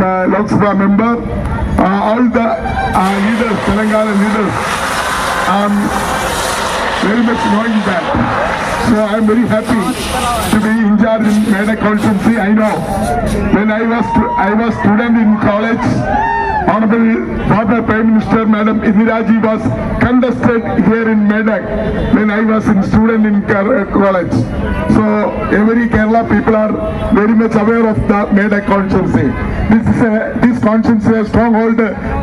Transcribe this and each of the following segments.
uh, Lok Sabha member, uh, all the uh, leaders, Telangana leaders, I'm very much knowing that. So I'm very happy to be in charge in Medak constituency. I know when I was I was student in college, Honorable Prime Minister Madam Indiraji was contested here in Medak when I was in student in Car- college. So every Kerala people are very much aware of the Medak constituency. This is a this constituency a stronghold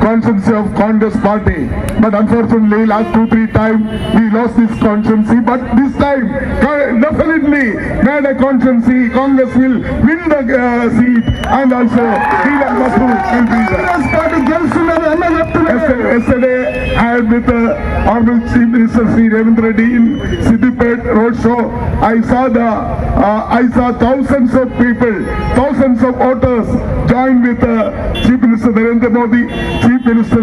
constituency of Congress party. But unfortunately last two three times we lost this constituency. But this time definitely Medak constituency Congress will win the uh, seat and also Leela Masood will be there. Minister Sri Ravindra Reddy in Siddipet Road Show. I saw the, uh, I saw thousands of people, thousands of voters join with uh, Chief Minister Narendra Modi, Chief Minister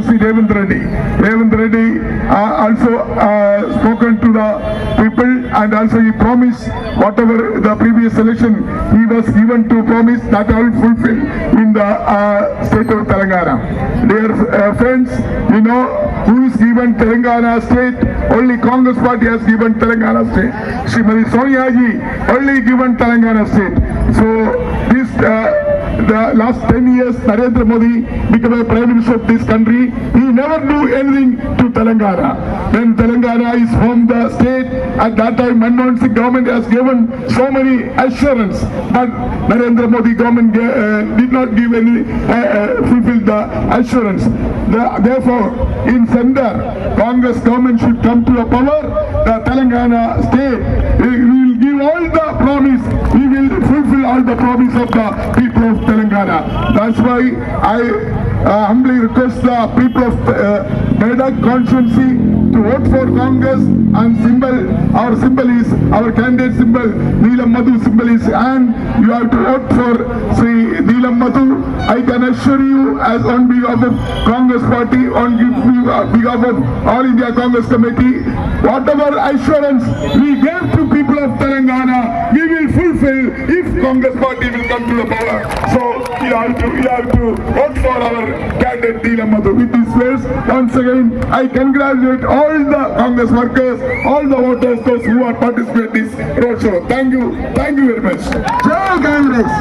also he promised whatever the previous election he was given to promise that I will fulfill in the uh, state of Telangana. Dear uh, friends, you know who is given Telangana state? Only Congress party has given Telangana state. Srimati Sonia Ji only given Telangana state. So this uh, the last 10 years Narendra Modi became a prime minister of this country. He never do anything to Telangana. When Telangana is from the state, at that time Manmohan Singh government has given so many assurance, but Narendra Modi government uh, did not give any, uh, uh, fulfill the assurance. The- therefore, in center, Congress government should come to a power, the Telangana state will give all the promise, we will fulfill all the promise of the people of Telangana. That's why I uh, humbly request the people of uh, Medak constituency to vote for Congress and symbol, our symbol is, our candidate symbol, Neelam Madhu symbol is and you have to vote for Sri Neelam Madhu. I can assure you as on behalf of Congress party, on behalf of All India Congress Committee, whatever assurance we gave to people of Telangana, we will fulfill if Congress party will come to the power. So you have to, you have to vote for our candidate Neelam Madhu With these words, once again, I congratulate all the Congress workers, all the voters, those who are participating in this roadshow. Thank you, thank you very much. జై కాంగ్రెస్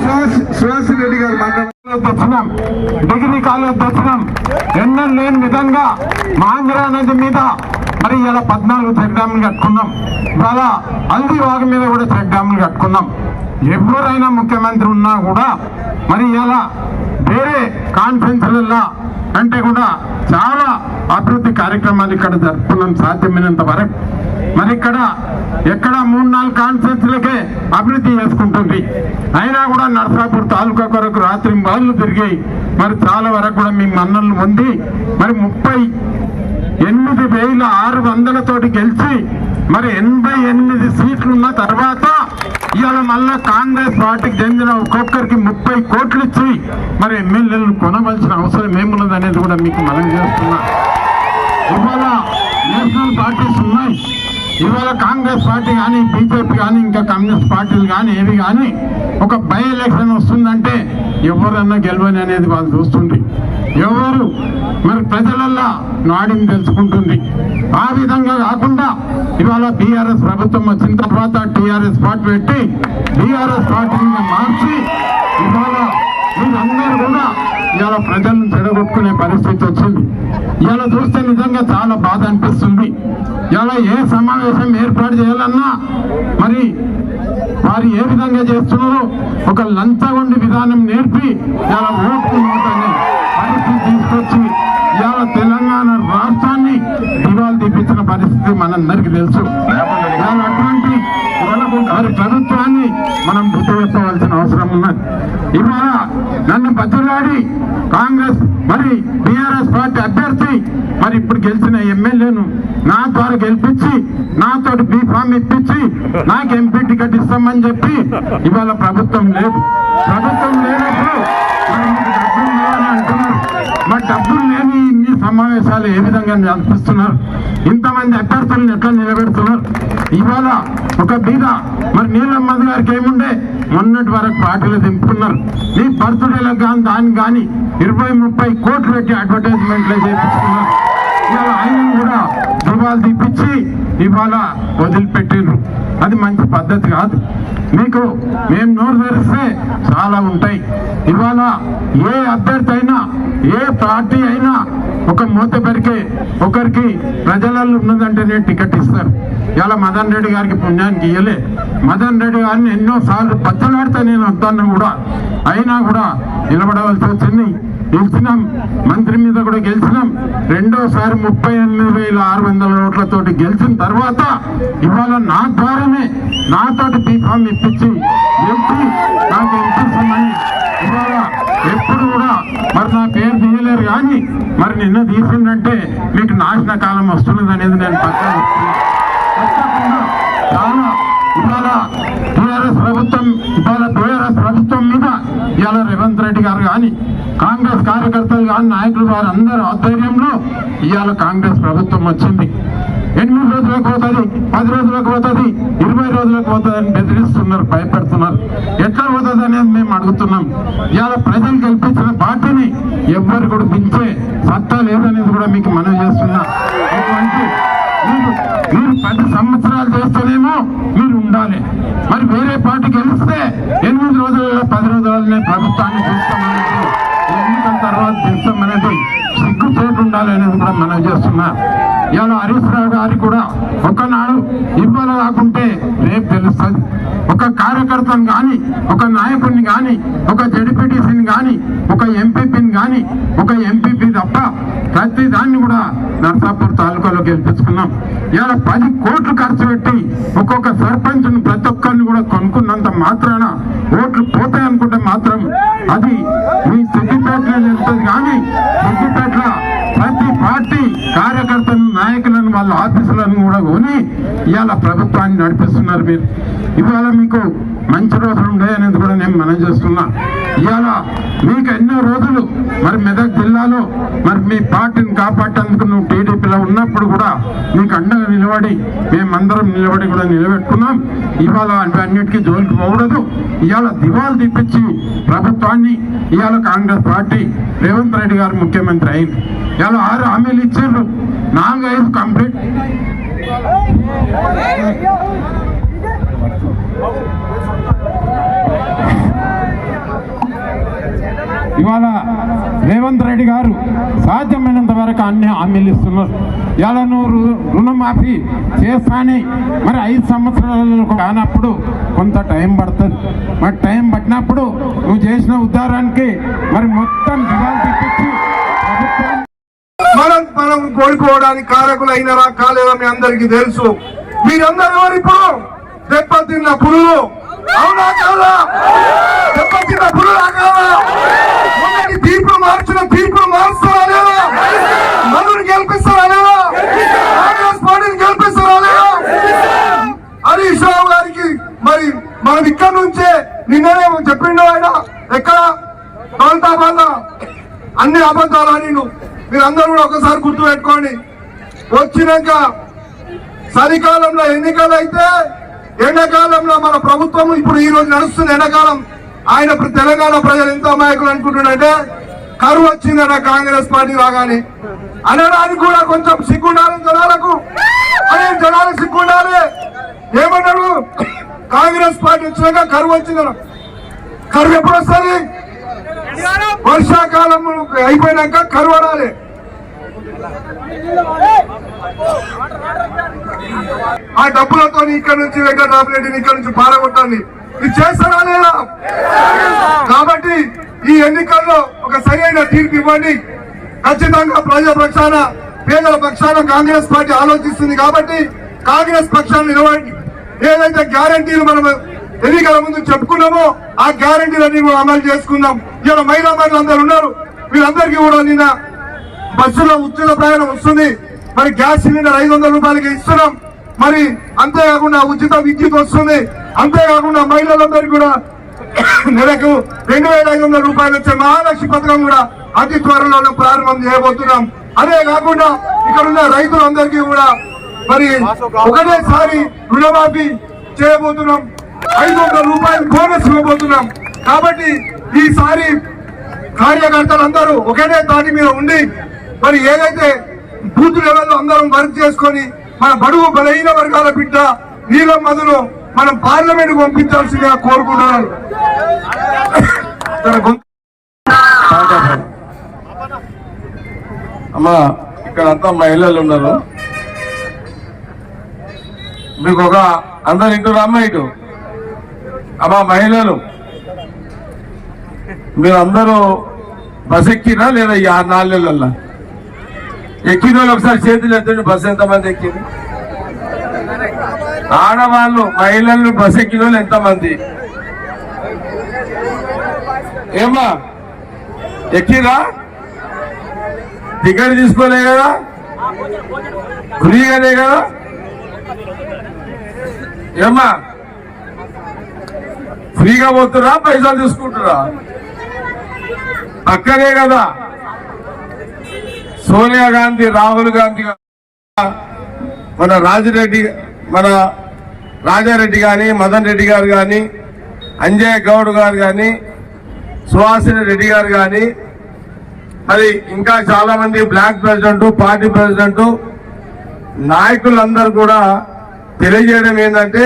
సుహాస్ సుహాస్ రెడ్డి గారు మాట్లాడారు దర్శనం degree college దర్శనం ఎన్నో లేని విధంగా మహేంద్ర నది మీద మరి ఇలా పద్నాలుగు చెక్ డ్యాములు కట్టుకున్నాం. ఇవాళ హల్దీవాగ్ మీద కూడా చెక్ డ్యాములు కట్టుకున్నాం. ఎవరైనా ముఖ్యమంత్రి ఉన్నా కూడా మరి ఇలా వేరే కాన్ఫరెన్స్లలో అంటే కూడా చాలా అభివృద్ధి కార్యక్రమాలు ఇక్కడ జరుపుకున్నాం సాధ్యమైనంత వరకు. మరి ఇక్కడ ఎక్కడ మూడు నాలుగు కాన్ఫరెన్స్లకే అభివృద్ధి చేసుకుంటుంది. అయినా కూడా నర్సాపూర్ తాలూకా కొరకు రాత్రి బాళ్ళు తిరిగాయి. మరి చాలా వరకు కూడా మీ మన్నలు ఉంది మరి ముప్పై ఎనిమిది వేల ఆరు వందలతోటి గెలిచి మరి ఎనభై ఎనిమిది సీట్లున్న తర్వాత ఇవాళ మళ్ళా కాంగ్రెస్ పార్టీకి చెందిన ఒక్కొక్కరికి ముప్పై కోట్లు ఇచ్చి మరి ఎమ్మెల్యేలను కొనవలసిన అవసరం ఏమున్నది అనేది కూడా మీకు మనం చేస్తున్నా. ఇవాళ నేషనల్ పార్టీస్ ఉన్నాయి. ఇవాళ కాంగ్రెస్ పార్టీ కానీ బీజేపీ కానీ ఇంకా కమ్యూనిస్ట్ పార్టీలు కానీ ఏవి కానీ ఒక బై ఎలక్షన్ వస్తుందంటే ఎవరన్నా గెలవని అనేది వాళ్ళు చూస్తుంది ఎవరు మరి ప్రజలల్లా నాడిని తెలుసుకుంటుంది. ఆ విధంగా కాకుండా ఇవాళ బీఆర్ఎస్ ప్రభుత్వం వచ్చిన తర్వాత టీఆర్ఎస్ పార్టీ పెట్టి బీఆర్ఎస్ పార్టీని మార్చి ఇవాళ వీళ్ళందరూ కూడా ఇవాళ ప్రజలను చెడగొట్టుకునే పరిస్థితి వచ్చింది. ఇవాళ చూస్తే నిజంగా చాలా బాధ అనిపిస్తుంది. ఇవాళ ఏ సమావేశం ఏర్పాటు చేయాలన్నా మరి వారు ఏ విధంగా చేస్తున్నారో ఒక లంచగొండి విధానం నేర్పి ఇవాళ ఓట్లు ఉంటాయి అనే పరిస్థితి తీసుకొచ్చి ఇవాళ తెలంగాణ రాష్ట్రాన్ని దివాలు తీపించిన పరిస్థితి మనందరికీ తెలుసు. అటువంటి వారి ప్రభుత్వాన్ని మనం చెప్పవలసిన అవసరం ఉన్నది. ఇవాళ నన్ను బతులాడి కాంగ్రెస్ మరి బీఆర్ఎస్ పార్టీ అభ్యర్థి మరి ఇప్పుడు గెలిచిన ఎమ్మెల్యేను నా ద్వారా గెలిపించి నాతోటి బీ ఫామ్ ఇప్పించి నాకు ఎంపీ టికెట్ ఇస్తామని చెప్పి ఇవాళ ప్రభుత్వం లేదు. ప్రభుత్వం లేనప్పుడు మరి డబ్బులు లేవని అంటున్నారు. మరి డబ్బులు లేని సమావేశాలు ఏ విధంగా నడిపిస్తున్నారు ఇంతమంది అభ్యర్థులను ఎట్లా నిలబెడుతున్నారు? ఇవాళ ఒక బీద మరి నీలమ్మద్ గారికి ఏముండే? మొన్నటి వరకు పార్టీలు దింపుకున్నారు నీ బర్త్డేలకు కానీ దానికి కానీ ఇరవై ముప్పై కోట్లు పెట్టి అడ్వర్టైజ్మెంట్లు చేస్తున్నారు ఇవాళ ఆయన కూడా దుబాలు తీపిచ్చి ఇవాళ వదిలిపెట్టిండ్రు. అది మంచి పద్ధతి కాదు. మీకు మేము నోరు తెరిస్తే చాలా ఉంటాయి. ఇవాళ ఏ అభ్యర్థి అయినా ఏ పార్టీ అయినా ఒక మూత పెరికే ఒకరికి ప్రజలలో ఉన్నదంటేనే టికెట్ ఇస్తారు. ఇలా మదన్ రెడ్డి గారికి పుణ్యానికి ఇయ్యలే. మదన్ రెడ్డి గారిని ఎన్నో సార్లు పచ్చలాడితే నేను వద్దన్నా కూడా. అయినా కూడా నిలబడవలసి వచ్చింది. గెలిచినాం. మంత్రి మీద కూడా గెలిచినాం. రెండోసారి ముప్పై ఎనిమిది వేల ఆరు వందల ఓట్లతోటి గెలిచిన తర్వాత ఇవాళ నా ద్వారానే నాతోటి బీఫామ్ ఇప్పించి ఎప్పుడు నాకు ఇప్పిస్తామని ఇవాళ ఎప్పుడు కూడా మరి నా పేరు తీయలేరు కానీ మరి నిన్న తీసిందంటే మీకు నాశన కాలం వస్తున్నది అనేది నేను పక్కన చాలా ఇవాళ టీఆర్ఎస్ ప్రభుత్వం ఇవాళ టీఆర్ఎస్ ప్రభుత్వం మీద ఇవాళ రేవంత్ రెడ్డి గారు కానీ కాంగ్రెస్ కార్యకర్తలు కానీ నాయకులు వారు అందరూ ఆధ్వర్యంలో ఇవాళ కాంగ్రెస్ ప్రభుత్వం వచ్చింది. ఎనిమిది రోజులకు పోతుంది పది రోజులకు పోతుంది ఇరవై రోజులకు పోతుంది అని బెదిరిస్తున్నారు భయపెడుతున్నారు. ఎట్లా పోతుంది అనేది మేము అడుగుతున్నాం. ఇవాళ ప్రజలు కల్పించిన పార్టీని ఎవ్వరు కూడా దించే సత్తా లేదనేది కూడా మీకు మనం చేస్తున్నా. మీరు పది సంవత్సరాలు చేస్తేనేమో మీరు ఉండాలి. మరి వేరే పార్టీ గెలిస్తే ఎనిమిది రోజులలో పది రోజులనే ప్రభుత్వాన్ని చూస్తారు మనం చేస్తున్నా. ఇవాళ హరీష్ రావు గారికి కూడా ఒకనాడు ఇవ్వాలి కాకుంటే రేపు తెలుస్తుంది. ఒక కార్యకర్తను కానీ ఒక నాయకుడిని కానీ ఒక జడిపిటిసిని కానీ ఒక ఎంపీపీని కానీ ఒక ఎంపీపీ తప్ప ప్రతి దాన్ని కూడా నర్సాపూర్ తాలూకాలో గెలిపించుకున్నాం. ఇవాళ పది కోట్లు ఖర్చు పెట్టి ఒక్కొక్క సర్పంచ్ను ప్రతి ఒక్కరిని కూడా కొనుక్కున్నంత మాత్రాన ఓట్లు పోతాయనుకుంటున్నాం అనుకుంటే మాత్రం అది మీ సిద్దిపేటలో వెళ్తుంది కానీ సిద్దిపేటలో ప్రతి పార్టీ కార్యకర్తలను నాయకులను వాళ్ళ కూడా ఇవాళ ప్రభుత్వాన్ని నడిపిస్తున్నారు మీరు. ఇవాళ మీకు మంచి రోజులు ఉన్నాయనేది కూడా నేను మనం చేస్తున్నా. ఇవాళ మీకు ఎన్నో రోజులు మరి మెదక్ జిల్లాలో మరి మీ పార్టీని కాపాడేందుకు నువ్వు టీడీపీలో ఉన్నప్పుడు కూడా నీకు అండగా నిలబడి మేమందరం నిలబడి కూడా నిలబెట్టుకున్నాం. ఇవాళ అన్నిటికీ జోలికి పోకూడదు. ఇవాళ దివాలు తెప్పించి ప్రభుత్వాన్ని ఇవాళ కాంగ్రెస్ పార్టీ రేవంత్ రెడ్డి గారు ముఖ్యమంత్రి అయింది. ఇవాళ ఆరు హామీలు ఇచ్చిండ్రు. నాలుగైదు కంప్లీట్. ఇవాళ రేవంత్ రెడ్డి గారు సాధ్యమైనంత వరకు అన్ని హామీలు ఇస్తున్నారు. ఇవాళ నువ్వు రు- రుణమాఫీ చేస్తానే మరి ఐదు సంవత్సరాలు కానప్పుడు కొంత టైం పడుతుంది. మరి టైం పట్టినప్పుడు నువ్వు చేసిన ఉద్ధారానికి మరి మొత్తం దివాలు తెప్పించి. మనం మనం కోలుకోవడానికి కారకులు అయినరా కాలేదా మీ అందరికీ తెలుసు. మీరందరూ ఎవరు ఇప్పుడు? దెబ్బతిన్న పురుగు అవునా కాదా? దెబ్బతిన్న పురుగులా కాదా? మొన్నటి తీర్పులు మార్చిన తీర్పులు మారుస్తారా లేదా? మనుని గెలిపిస్తారా లేదా? కాంగ్రెస్ పార్టీని గెలిపిస్తారా లేదా? హరీష్ రావు గారికి మరి మనం ఇక్కడ నుంచే నిన్ననే చెప్పిండు ఆయన. ఎక్కడ? దౌలతాబాద్ అన్ని అబద్ధాలు అని మీరందరూ కూడా ఒకసారి గుర్తు పెట్టుకోండి. వచ్చినాక చలికాలంలో ఎన్నికలు అయితే ఎండాకాలంలో మన ప్రభుత్వం ఇప్పుడు ఈ రోజు నడుస్తుంది ఎండాకాలం ఆయన తెలంగాణ ప్రజలు ఎంత అమాయకులు అనుకుంటున్నారంటే కరువు వచ్చిందట కాంగ్రెస్ పార్టీ రాగానే. అనడానికి కూడా కొంచెం సిగ్గుండాలి జనాలకు. అనే జనాలకు సిగ్గుండాలి. ఏమన్నాడు కాంగ్రెస్ పార్టీ వచ్చినాక కరువు వచ్చిందట. కరువు ఎప్పుడు వస్తుంది? వర్షాకాలం అయిపోయినాక కరువు ఆ డబ్బులతో ఇక్కడ నుంచి వెంకటరామరెడ్డిని ఇక్కడ నుంచి పారగొట్టాలి ఇది చేస్తారా లేదా? కాబట్టి ఈ ఎన్నికల్లో ఒక సరైన తీర్పు ఇవ్వండి. ఖచ్చితంగా ప్రజల పక్షాన పేదల పక్షాన కాంగ్రెస్ పార్టీ ఆలోచిస్తుంది కాబట్టి కాంగ్రెస్ పక్షాన్ని నిలవండి. ఏదైతే గ్యారంటీలు మనం ఎన్నికల ముందు చెప్పుకున్నామో ఆ గ్యారంటీలన్నీ కూడా అమలు చేసుకుందాం. ఇలా మహిళా మహిళలు అందరు ఉన్నారు. వీళ్ళందరికీ కూడా నిన్న బస్సులో ఉచిత ప్రయాణం వస్తుంది. మరి గ్యాస్ సిలిండర్ ఐదు వందల రూపాయలకి ఇస్తున్నాం. మరి అంతేకాకుండా ఉచిత విద్యుత్ వస్తుంది. అంతేకాకుండా మహిళలందరికీ కూడా నెలకు రెండు వేల ఐదు వందల రూపాయలు వచ్చే మహాలక్ష్మి పథకం కూడా అతి త్వరలోనే ప్రారంభం చేయబోతున్నాం. అదే కాకుండా ఇక్కడ ఉన్న రైతులందరికీ కూడా మరి ఒకటేసారి రుణమాఫీ చేయబోతున్నాం. ఐదు వందల రూపాయలు బోనస్ ఇవ్వబోతున్నాం. కాబట్టి ఈసారి కార్యకర్తలందరూ ఒకటే దాని మీద ఉండి మరి ఏదైతే బూత్ లెవెల్లో అందరం వర్క్ చేసుకొని మన బడుగు బలహీన వర్గాల బిడ్డ నీలం మధును మనం పార్లమెంట్ పంపించాల్సిందిగా కోరుకుంటున్నాను. అమ్మా ఇక్కడ అంతా మహిళలు ఉన్నారు. మీకు ఒక అందరు ఇంటూ అమ్మ ఇటు? అమ్మ మహిళలు మీరు అందరూ బస్ ఎక్కినా లేదా ఈ ఆరు నాలుగు నెలల్లో? ఎక్కిన వాళ్ళు ఒకసారి చేతులు ఎత్తండి బస్సు ఎంతమంది ఎక్కింది? ఆడవాళ్ళు మహిళలు బస్ ఎక్కిన వాళ్ళు ఎంతమంది? ఏమ్మా ఎక్కిరా? టికెట్ తీసుకోలే కదా? ఫ్రీగానే కదా? ఏమ్మా ఫ్రీగా పోతున్నా పైసలు తీసుకుంటురా పక్కనే కదా. సోనియా గాంధీ రాహుల్ గాంధీ మన రాజిరెడ్డి మన రాజారెడ్డి గాని మదన్ రెడ్డి గారు గాని అంజయ్ గౌడ్ గారు గాని సుహాసిని రెడ్డి గారు గాని మరి ఇంకా చాలా మంది బ్లాక్ ప్రెసిడెంట్ పార్టీ ప్రెసిడెంట్ నాయకులందరూ కూడా తెలియజేయడం ఏంటంటే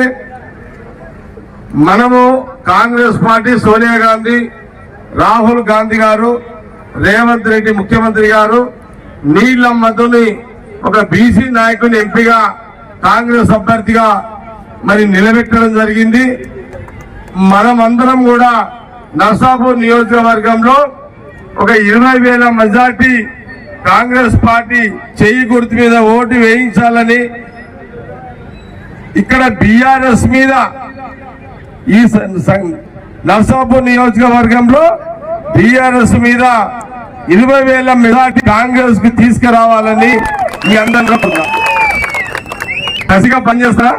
మనము కాంగ్రెస్ పార్టీ సోనియా గాంధీ రాహుల్ గాంధీ గారు రేవంత్ రెడ్డి ముఖ్యమంత్రి గారు నీళ్ళ మధుని ఒక బీసీ నాయకుని ఎంపీగా కాంగ్రెస్ అభ్యర్థిగా మరి నిలబెట్టడం జరిగింది. మనమందరం కూడా నర్సాపూర్ నియోజకవర్గంలో ఒక ఇరవై వేల మెజార్టీ కాంగ్రెస్ పార్టీ చెయ్యి గుర్తు మీద ఓటు వేయించాలని ఇక్కడ బిఆర్ఎస్ మీద ఈ నర్సాపూర్ నియోజకవర్గంలో బిఆర్ఎస్ మీద ఇరవై వేల మెజార్టీ కాంగ్రెస్కు తీసుకురావాలని మీ అందరూ కసిగా పనిచేస్తా?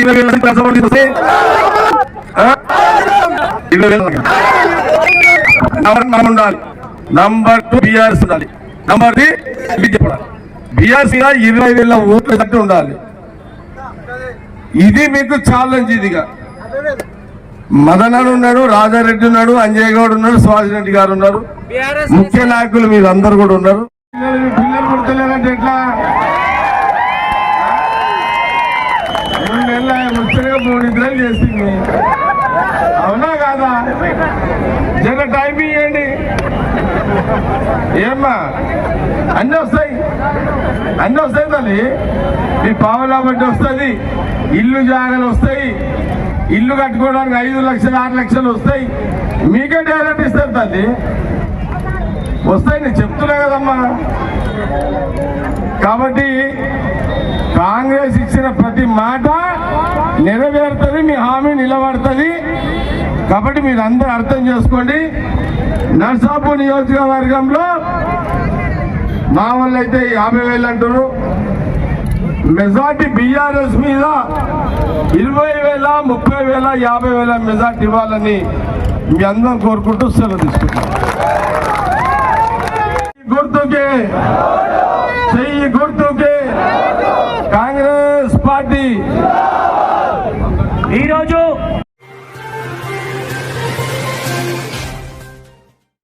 ఇరవై వేల ఇరవై వేల నంబర్ ఉండాలి. నంబర్ టూ బిఆర్ఎస్ ఉండాలి. నంబర్ త్రీ చెప్పాలి ఇరవై వేల ఓట్లు ఉండాలి. ఇది మీకు ఛాలెంజ్ ఇదిగా. మదనాడు ఉన్నాడు రాజారెడ్డి ఉన్నాడు అంజయ్ గౌడ్ ఉన్నాడు సుభాష్ రెడ్డి గారు ఉన్నారు. ముఖ్య నాయకులు మీరు అందరు కూడా ఉన్నారు. పిల్లలు ఎట్లా ముచ్చటగా మూడు నిద్రలు చేసింది అవునా కాదా జర టైం ఇవ్వండి ఏమ్మా? అన్ని వస్తాయి. అన్ని వస్తాయి తల్లి. మీ పావులా బట్టి వస్తుంది. ఇల్లు జాగాలు వస్తాయి. ఇల్లు కట్టుకోవడానికి ఐదు లక్షలు ఆరు లక్షలు వస్తాయి. మీకే డైరెక్ట్ ఇస్తారు తల్లి. వస్తాయి నేను చెప్తున్నా కదమ్మా. కాబట్టి కాంగ్రెస్ ఇచ్చిన ప్రతి మాట నెరవేరుతుంది మీ హామీ నిలబడుతుంది. కాబట్టి మీరు అందరూ అర్థం చేసుకోండి. నర్సాపూర్ నియోజకవర్గంలో మా వాళ్ళు అయితే యాభై వేలు అంటారు మెజార్టీ బీఆర్ఎస్ మీద ఇరవై వేల ముప్పై వేల యాభై వేల మెజార్టీ ఇవ్వాలని మీ అందరం కోరుకుంటూ సెలవు తీసుకుంటాం గుర్తుకే